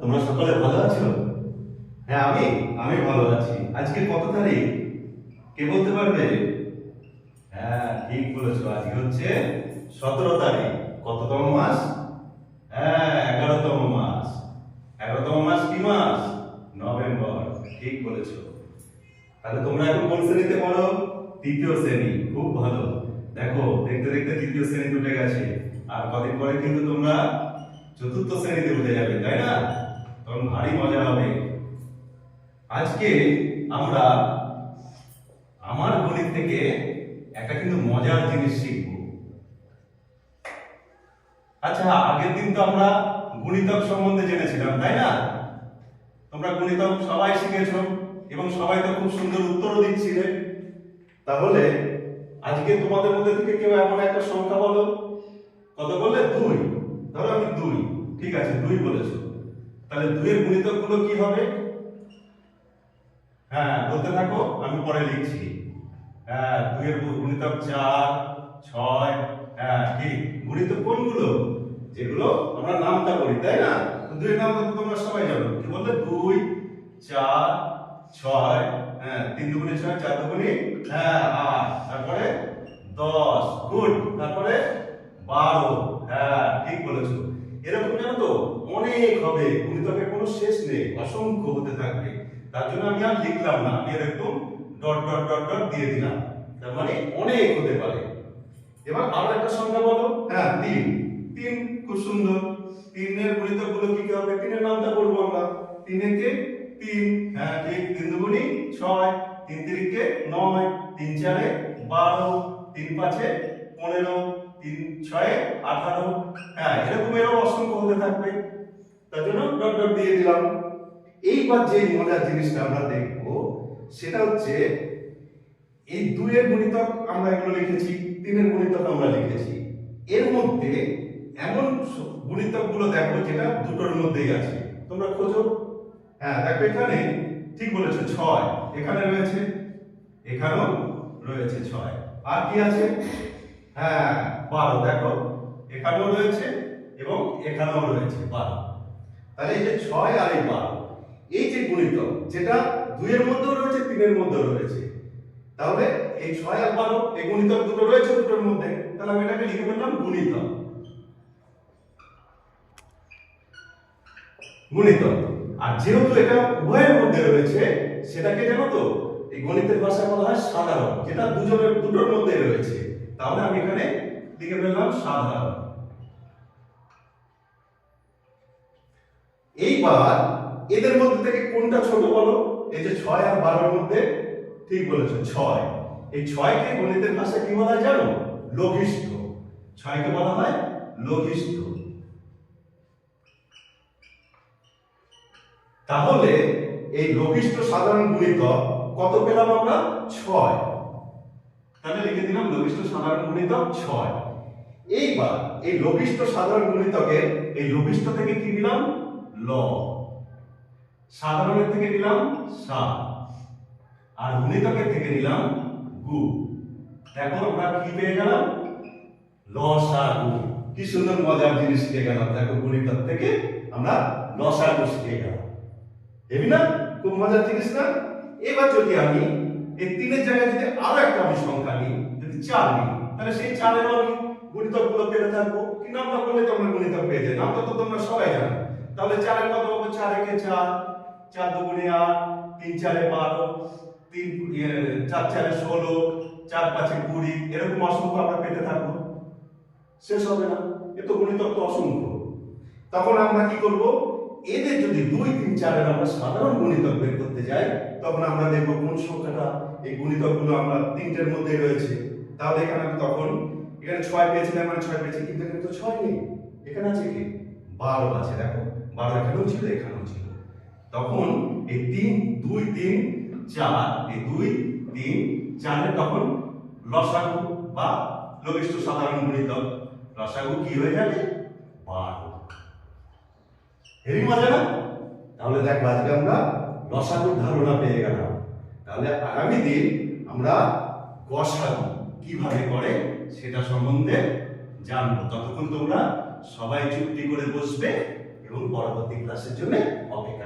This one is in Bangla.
তোমরা সকলে ভালো আছো? হ্যাঁ আমি আমি ভালো আছি। আজকে কত তারিখ? কে বলতে পারবে? হ্যাঁ ঠিক বলেছ। আজকে হচ্ছে সতেরো তারিখ। কততম মাস? হ্যাঁ এগারোতম মাস। এগারোতম মাস কি মাস? নভেম্বর। ঠিক বলেছ। তাহলে তোমরা এখন কোন শ্রেণীতে পড়ো? তৃতীয় শ্রেণি। খুব ভালো। দেখো, দেখতে দেখতে তৃতীয় শ্রেণি উঠে গেছে। আর কদিন পরে কিন্তু তোমরা চতুর্থ শ্রেণীতে উঠে যাবে, তাই না? তখন ভারী মজা হবে। আজকে আমরা আমার গণিত থেকে একটা কিন্তু মজার জিনিস শিখব। আচ্ছা আগের দিন তো আমরা গণিতক সম্বন্ধে জেনেছিলাম, তাই না? তোমরা গণিতক সবাই শিখেছ এবং সবাই তো খুব সুন্দর উত্তরও দিচ্ছিলে। তাহলে আজকে তোমাদের মধ্যে থেকে কেউ এমন একটা সংখ্যা বলো? কত বললে দুই? ধরো আমি দুই। ঠিক আছে, দুই বলেছ। তাহলে দুইয়ের গুণিতকগুলো কি হবে? হ্যাঁ বলতে থাকো, আমি পরে লিখছি। হ্যাঁ দুইয়ের গুণিতক চার, ছয় হ্যাঁ ঠিক। গুণিতক কোনগুলো? যেগুলো আমরা নামটা করি তাই না? দুইয়ের নাম তো তোমরা সবাই জানো। কি বললে? দুই, চার, ছয় হ্যাঁ তিন দুগুণে ছয়, চার দুগুণে হ্যাঁ আট। তারপরে দশ। গুড। তারপরে বারো। অনেক হবে গুণিতকের কোনো শেষ নেই, অসংখ্য হতে থাকবে। তার জন্য আমি আর লিখলাম না, আমি এরকম ডট ডট ডট ডট দিয়ে দিলাম। তার মানে অনেক হতে পারে। এবার আরও একটা সংখ্যা বলো। হ্যাঁ তিন। তিন খুব সুন্দর। তিনের গুণিতকগুলো কি হবে? তিনের নামটা বলব আমরা। তিনে কে তিন হ্যাঁ ঠিক। তিন দুগুণি ছয়, তিন তিরিকে নয়, তিন চারে বারো, তিন পাঁচে পনেরো, তিন ছয়ে আঠারো। হ্যাঁ এরকম এরকম অসংখ্য হতে থাকবে। তার জন্য ডট ডট দিয়ে দিলাম। এইবার যে মজার জিনিসটা আমরা দেখব, সেটা হচ্ছে এই দুইয়ের গুণিতক আমরা এগুলো লিখেছি, তিনের গুণিতক আমরা লিখেছি। এর মধ্যে এমন গুণিতকগুলো দেখো যেটা দুটোর মধ্যেই আছে। তোমরা খোঁজো। হ্যাঁ দেখো এখানে ঠিক বলেছ, ছয়। এখানে রয়েছে, এখানেও রয়েছে ছয়। আর কি আছে? হ্যাঁ বারো। দেখো, এখানেও রয়েছে এবং এখানেও রয়েছে বারো। তাহলে এই যে ছয় আর এই বারো। এই যে গুণিতক, যেটা দুইয়ের মধ্যেও রয়েছে, তিনের মধ্যেও রয়েছে। তাহলে এই ছয় আর বারো, এই গুণিতক দুটো রয়েছে দুটোর মধ্যে, তাহলে আমি এটাকে লিখে ফেললাম গুণিতক। গুণিতক। আর যেহেতু এটা উভয়ের মধ্যে রয়েছে, সেটাকে জানো তো, এই গণিতের ভাষায় বলা হয় সাধারণ, যেটা দুজনের, দুটোর মধ্যে রয়েছে। তাহলে আমি এখানে লিখে ফেললাম সাধারণ। এইবার এদের মধ্যে থেকে কোনটা ছোট বলো? এই যে ছয় আর বারোর মধ্যে ঠিক বলেছ, ছয়। এই ছয়কে গণিতের ভাষায় কি বলা হয় জানো? লঘিষ্ঠ। ছয়কে বলা হয় লঘিষ্ঠ। তাহলে এই লঘিষ্ঠ সাধারণ গুণিতক কত পেলাম আমরা? ছয়। তাহলে লিখে দিলাম লঘিষ্ঠ সাধারণ গুণিতক ছয়। এইবার এই লঘিষ্ঠ সাধারণ গুণিতকের এই লঘিষ্ঠ থেকে কি নিলাম ল। সাধারণের থেকে নিলাম সা। আর গুণিতকের থেকে নিলাম গু। দেখো আমরা কি পেয়ে গেলাম? লসাগু কি সুন্দর মজার জিনিস শিখে গেলাম। দেখো গুণিতক থেকে আমরা লসাগু শিখে গেলাম। হেবি না? খুব মজার জিনিস না? এবার যদি আমি এই তিনের জায়গায় যদি আরও একটা আমি সংখ্যা নিই, যদি চার নিই, তাহলে সেই চারেরও আমি গুণিতকগুলো পেতে থাকব। কি নামটা করলে তোমরা গুণিতক পেয়ে যাবে? নামটা তো তোমরা সবাই জানো। তাহলে চারের কত পাবো চার একে চার চার দুগুণে আট, তিন চারে বারো, তিন চার চারে ষোলো, চার পাঁচে কুড়ি, এরকম অসংখ্য আমরা পেতে থাকব। শেষ হবে না। এ তো গণিতক তো অসংখ্য। তখন আমরা কি করব? এদের যদি দুই, তিন, চারের আমরা সাধারণ গুণিতক বের করতে যাই, তখন আমরা দেখব কোন সংখ্যাটা? এই গুণিতকগুলো আমরা তিনটের মধ্যে রয়েছে। তাহলে এখানে আমি তখন, এখানে ছয় পেয়েছিলাম মানে ছয় পেয়েছি, কিন্তু এখানে তো ছয় নেই। এখানে আছে কি? বারো আছে, দেখো। বারো এখানেও ছিল এখানেও ছিল। তখন এই তিন, দুই, তিন, চার, এই দুই, তিন চারের তখন লসাগু বা লঘিষ্ঠ সাধারণ গুণিতক লসাগু কি হয়ে যাবে? বারো। হেভি মজা না? তাহলে দেখ, আজকে আমরা লসাগুর ধারণা পেয়ে গেলাম। তাহলে আগামী দিন আমরা গসাগু কীভাবে করে সেটা সম্বন্ধে জানব। ততক্ষণ তোমরা সবাই চুক্তি করে বসবে। এবং পরবর্তী ক্লাসের জন্য অপেক্ষা